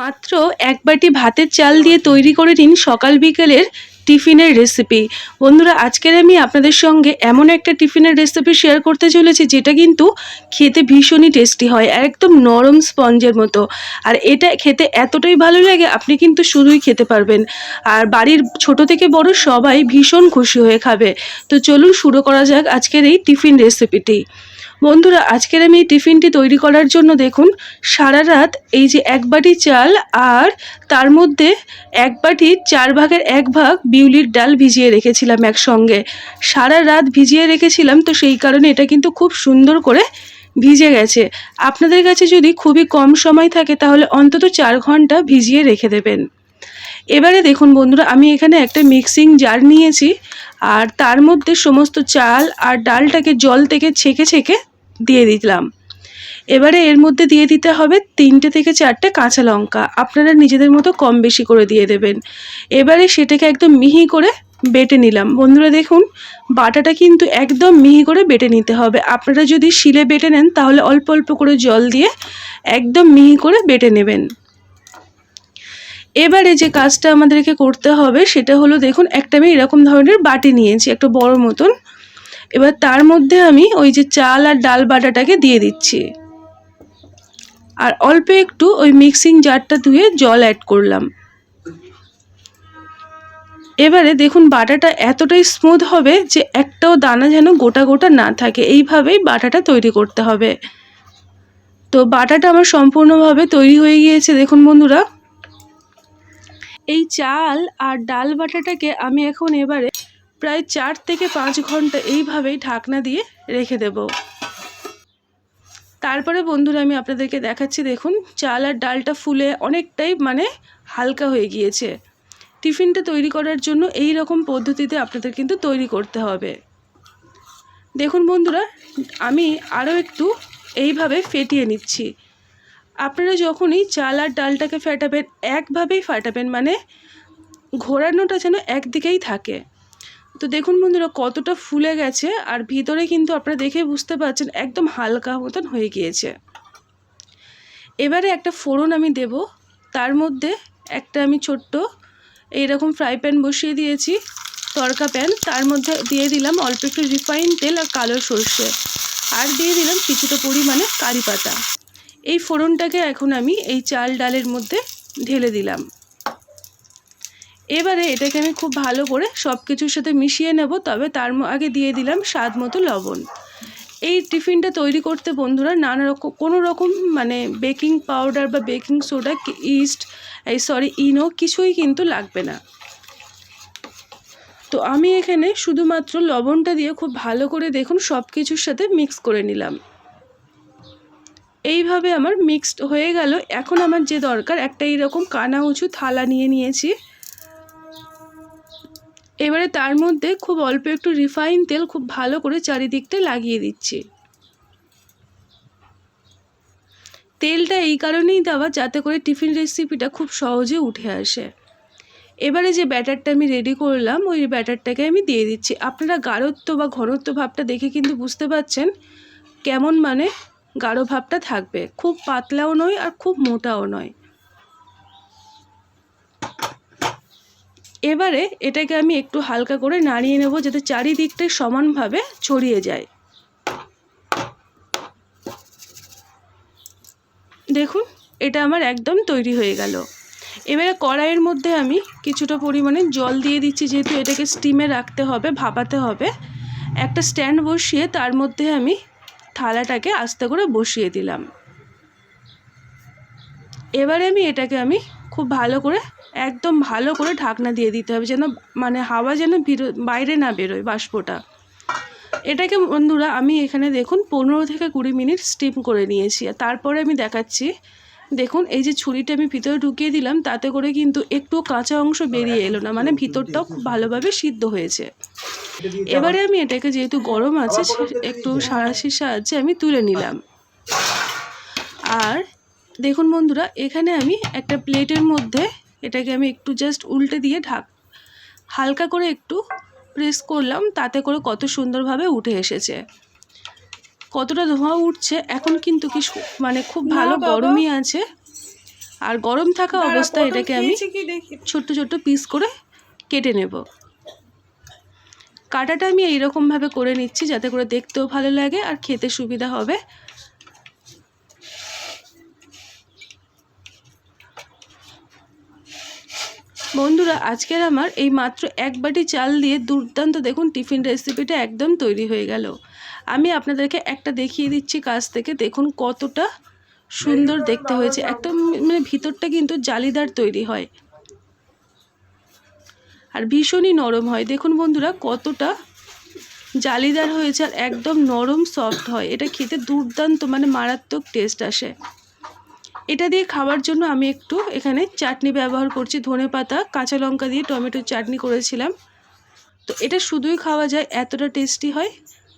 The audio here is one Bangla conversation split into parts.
মাত্র এক বাটি ভাতের চাল দিয়ে তৈরি করে নিন সকাল বিকেলের টিফিনের রেসিপি বন্ধুরা, আজকের আমি আপনাদের সঙ্গে এমন একটা টিফিনের রেসিপি শেয়ার করতে চলেছি, যেটা কিন্তু খেতে ভীষণই টেস্টি হয় আর একদম নরম স্পঞ্জের মতো। আর এটা খেতে এতটাই ভালো লাগে, আপনি কিন্তু শুধুই খেতে পারবেন। আর বাড়ির ছোট থেকে বড় সবাই ভীষণ খুশি হয়ে খাবে। তো চলুন শুরু করা যাক আজকের এই টিফিন রেসিপিটি বন্ধুরা, আজকের আমি এই টিফিনটি তৈরি করার জন্য দেখুন, সারা রাত এই যে এক বাটি চাল আর তার মধ্যে এক বাটি চার ভাগের এক ভাগ বিউলির ডাল ভিজিয়ে রেখেছিলাম একসঙ্গে। সারা রাত ভিজিয়ে রেখেছিলাম, তো সেই কারণে এটা কিন্তু খুব সুন্দর করে ভিজে গেছে। আপনাদের কাছে যদি খুবই কম সময় থাকে, তাহলে অন্তত চার ঘণ্টা ভিজিয়ে রেখে দেবেন। এবারে দেখুন বন্ধুরা, আমি এখানে একটা মিক্সিং জার নিয়েছি, আর তার মধ্যে সমস্ত চাল আর ডালটাকে জল থেকে ছেঁকে ছেঁকে দিয়ে দিলাম। এবারে এর মধ্যে দিয়ে দিতে হবে তিনটে থেকে চারটে কাঁচা লঙ্কা। আপনারা নিজেদের মতো কম বেশি করে দিয়ে দেবেন। এবারে সেটাকে একদম মিহি করে বেটে নিলাম। বন্ধুরা দেখুন, বাটাটা কিন্তু একদম মিহি করে বেটে নিতে হবে। আপনারা যদি শিলে বেটে নেন, তাহলে অল্প অল্প করে জল দিয়ে একদম মিহি করে বেটে নেবেন। এবারে যে কাজটা আমাদেরকে করতে হবে, সেটা হলো দেখুন, একটা আমি এরকম ধরনের বাটি নিয়েছি, একটা বড় মতন। এবার তার মধ্যে আমি ওই যে চাল আর ডাল বাটাটাকে দিয়ে দিচ্ছি। আর অল্প একটু ওই মিক্সিং জারটা ধুয়ে জল অ্যাড করলাম। এবারে দেখুন বাটাটা এতটাই স্মুথ হবে যে একটাও দানা যেন গোটা গোটা না থাকে। এইভাবেই বাটাটা তৈরি করতে হবে। তো বাটাটা আমার সম্পূর্ণভাবে তৈরি হয়ে গিয়েছে, দেখুন বন্ধুরা। এই চাল আর ডাল বাটাটাকে আমি এখন এবারে প্রায় চার থেকে পাঁচ ঘণ্টা এইভাবেই ঢাকনা দিয়ে রেখে দেব। তারপরে বন্ধুরা আমি আপনাদেরকে দেখাচ্ছি, দেখুন, চাল আর ডালটা ফুলে অনেকটাই মানে হালকা হয়ে গিয়েছে। টিফিনটা তৈরি করার জন্য এই রকম পদ্ধতিতে আপনাদের কিন্তু তৈরি করতে হবে। দেখুন বন্ধুরা, আমি আরও একটু এইভাবে ফেটিয়ে নিচ্ছি। আপনারা যখনই চাল আর ডালটাকে ফেটাবেন, একভাবেই ফাটাবেন মানে ঘোরানোটা যেন একদিকেই থাকে। তো দেখুন বন্ধুরা, কতটা ফুলে গেছে আর ভিতরে কিন্তু আপনারা দেখে বুঝতে পারছেন একদম হালকা মতন হয়ে গিয়েছে। এবারে একটা ফোড়ন আমি দেব, তার মধ্যে একটা আমি ছোট্ট এইরকম ফ্রাই প্যান বসিয়ে দিয়েছি, তরকা প্যান, তার মধ্যে দিয়ে দিলাম অল্প একটু রিফাইন তেল আর কালো সর্ষে, আর দিয়ে দিলাম কিছুটা পরিমাণে কারি পাতা। এই ফোড়নটাকে এখন আমি এই চাল ডালের মধ্যে ঢেলে দিলাম। এবারে এটাকে আমি খুব ভালো করে সব কিছুর সাথে মিশিয়ে নেব, তবে তার আগে দিয়ে দিলাম স্বাদ মতো লবণ। এই টিফিনটা তৈরি করতে বন্ধুরা নানা রকম কোনো রকম মানে বেকিং পাউডার বা বেকিং সোডা ইস্ট, এই সরি ইনো কিছুই কিন্তু লাগবে না। তো আমি এখানে শুধুমাত্র লবণটা দিয়ে খুব ভালো করে দেখুন সব কিছুর সাথে মিক্স করে নিলাম। এইভাবে আমার মিক্সড হয়ে গেল। এখন আমার যে দরকার একটা এইরকম কানা উঁচু থালা নিয়ে নিয়েছি। এবারে তার মধ্যে খুব অল্প একটু রিফাইন তেল খুব ভালো করে চারিদিকটা লাগিয়ে দিচ্ছি। তেলটা এই কারণেই দেওয়া যাতে করে টিফিন রেসিপিটা খুব সহজে উঠে আসে। এবারে যে ব্যাটারটা আমি রেডি করলাম, ওই ব্যাটারটাকে আমি দিয়ে দিচ্ছি। আপনারা গাঢ়ত্ব বা ঘনত্ব ভাবটা দেখে কিন্তু বুঝতে পারছেন কেমন মানে গাঢ় ভাবটা থাকবে। খুব পাতলাও নয় আর খুব মোটাও নয়। এবারে এটাকে আমি একটু হালকা করে নাড়িয়ে নেব যাতে চারিদিকটাই সমানভাবে ছড়িয়ে যায়। দেখুন, এটা আমার একদম তৈরি হয়ে গেল। এবারে কড়াইয়ের মধ্যে আমি কিছুটা পরিমাণে জল দিয়ে দিচ্ছি, যেহেতু এটাকে স্টিমে রাখতে হবে, ভাপাতে হবে। একটা স্ট্যান্ড বসিয়ে তার মধ্যে আমি থালাটাকে আস্তে করে বসিয়ে দিলাম। এবারে আমি এটাকে আমি খুব ভালো করে একদম ভালো করে ঢাকনা দিয়ে দিতে হবে যেন মানে হাওয়া যেন বাইরে না বেরোয় বাষ্পটা। এটাকে বন্ধুরা আমি এখানে দেখুন পনেরো থেকে কুড়ি মিনিট স্টিম করে নিয়েছি। আর তারপরে আমি দেখাচ্ছি, দেখুন এই যে ছুরিটা আমি ভিতরে ঢুকিয়ে দিলাম, তাতে করে কিন্তু একটু কাঁচা অংশ বেরিয়ে এলো না মানে ভিতরটাও খুব ভালোভাবে সিদ্ধ হয়েছে। এবারে আমি এটাকে যেহেতু গরম আছে, একটু সাঁড়াশির সাহায্যে আমি তুলে নিলাম। আর দেখুন বন্ধুরা, এখানে আমি একটা প্লেটের মধ্যে এটাকে আমি একটু জাস্ট উল্টে দিয়ে ঢাক হালকা করে একটু প্রেস করলাম তাতে করে কত সুন্দরভাবে উঠে এসেছে। কতটা ধোঁয়া উঠছে এখন কিন্তু কি মানে খুব ভালো গরমই আছে। আর গরম থাকা অবস্থায় এটাকে আমি ছোট্ট ছোট্ট পিস করে কেটে নেব। কাটাটা আমি এইরকমভাবে করে নিচ্ছি যাতে করে দেখতেও ভালো লাগে আর খেতে সুবিধা হবে। বন্ধুরা, আজকের আমার এই মাত্র এক বাটি চাল দিয়ে দুর্দান্ত দেখুন, টিফিন রেসিপিটা একদম তৈরি হয়ে গেল। আমি আপনাদেরকে একটা দেখিয়ে দিচ্ছি কাছ থেকে, দেখুন কতটা সুন্দর দেখতে হয়েছে। একদম মানে ভিতরটা কিন্তু জালিদার তৈরি হয়। আর ভীষণই নরম হয়। দেখুন বন্ধুরা, কতটা জালিদার হয়েছে আর একদম নরম সফট হয়। এটা খেতে দুর্দান্ত মানে মারাত্মক টেস্ট আসে। এটা দিয়ে খাওয়ার জন্য আমি একটু এখানে চাটনি ব্যবহার করছি, ধনে পাতা, কাঁচা লঙ্কা দিয়ে টমেটোর চাটনি করেছিলাম। তো এটা শুধুই খাওয়া যায়, এতটা টেস্টি হয়।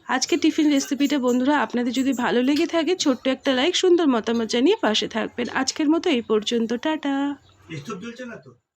আজকে টিফিন রেসিপিটা বন্ধুরা, আপনাদের যদি ভালো লেগে থাকে, ছোট্ট একটা লাইক সুন্দর মতামত জানিয়ে পাশে থাকবেন। আজকের মতো এই পর্যন্ত, টাটা।